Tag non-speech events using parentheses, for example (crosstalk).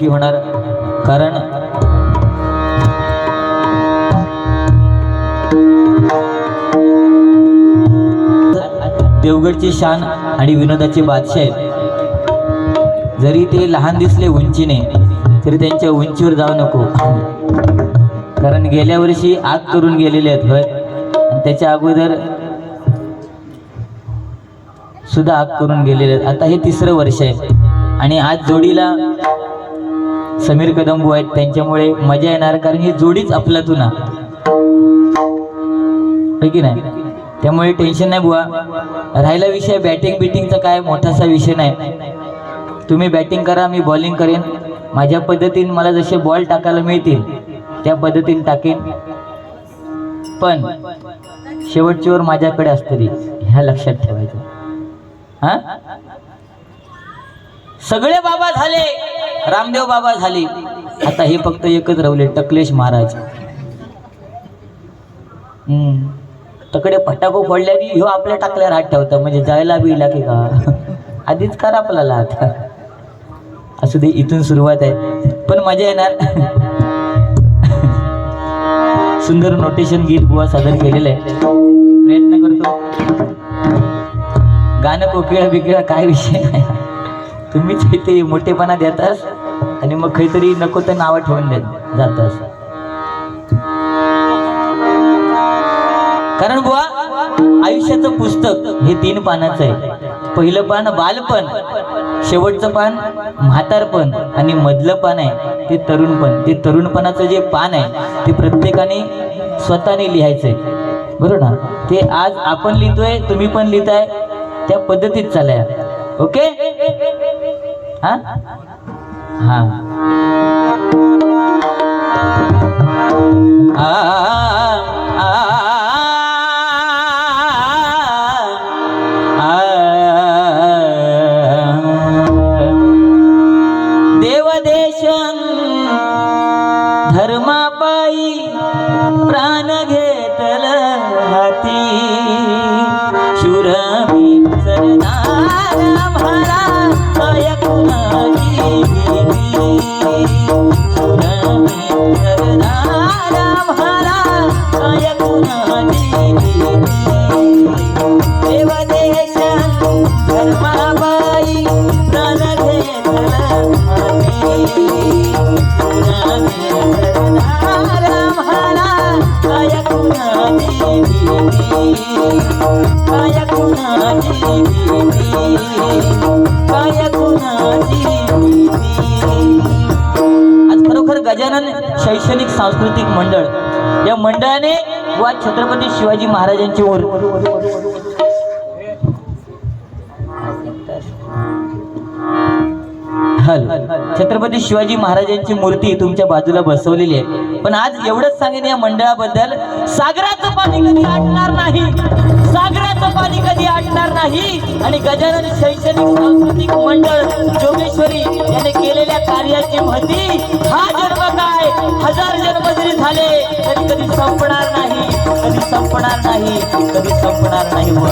की होणार? कारण देवगडची शान आणि विनोदाचे बादशाह. आहेत जरी ते लहान दिसले उंचीने तरी त्यांच्या उंचीवर जाऊ नको. कारण गेल्या वर्षी आग करून गेलेले आहेत होय? आणि त्याच्या अगोदर सुद्धा आग करून गेलेले आहेत. आता हे तिसरं वर्ष आहे. आणि आज जोडीला समीर कदंबू आहेत. त्यांच्यामुळे मजा येणार कारण ही जोडीच अफलातून तुना. की नाही? त्यामुळे टेन्शन नाही बुवा. राहिला विषय बॅटिंग बिटिंगचा काय मोठासा विषय नाही. तुम्ही बॅटिंग करा मी बॉलिंग करेन. माझ्या पद्धतीने मला जसे बॉल टाकायला मिळतील त्या पद्धतीने टाकेन. पण शेवटची ओर माझ्याकडे असतरी ह्या लक्षात ठेवायचं. हा? सगळे बाबा झाले. रामदेव बाबा झाले. आता हे फक्त एकच राहिले टकलेश महाराज. हम्म. तकडे फटाको फोडल्या की ह्यो आपल्या टाकल्यावर हात ठेवता म्हणजे जायला बिला की का? (laughs) आधीच करा आपल्याला आता. असू दे इथून सुरुवात आहे. पण मजा येणार. सुंदर नोटेशन गीत बुवा सादर केलेलं आहे. प्रयत्न करतो. गाणं कोकिळा बिकिळा काय विषय नाही. तुम्हीच इथे मोठेपणा देतास. आणि मग काहीतरी नको तर नावं ठेवून देत जातास कारण बुवा आयुष्याचं पुस्तक हे तीन पानाचं आहे. पहिलं पान बालपण शेवटचं पान म्हातारपण आणि मधलं पान आहे ते तरुणपण. ते तरुणपणाचं जे पान आहे ते प्रत्येकाने स्वतःने लिहायचं आहे बरोबर ना? ते आज आपण लिहितोय तुम्ही पण लिहिताय त्या पद्धतीत चालाय. ओके? हा? धर्मापायी प्राण घेतल हाती शुरमी काय आज खरोखर गजानन शैक्षणिक सांस्कृतिक मंडळ. या मंडळाने वा छत्रपती शिवाजी महाराजांची ओर. हल. छत्रपती शिवाजी महाराजांची मूर्ती तुमच्या बाजूला बसवलेली आहे. पण आज एवढंच सांगेन या मंडळाबद्दल सागराचं पाणी कधी आटणार नाही. सागराचं पाणी कधी आटणार नाही. आणि गजानन शैक्षणिक सांस्कृतिक मंडळ जोगेश्वरी याने केलेल्या कार्याची महती हा जन्म काय? हजार जन्म जरी झाले तरी कधी संपणार नाही. कधी संपणार नाही. कधी संपणार नाही व.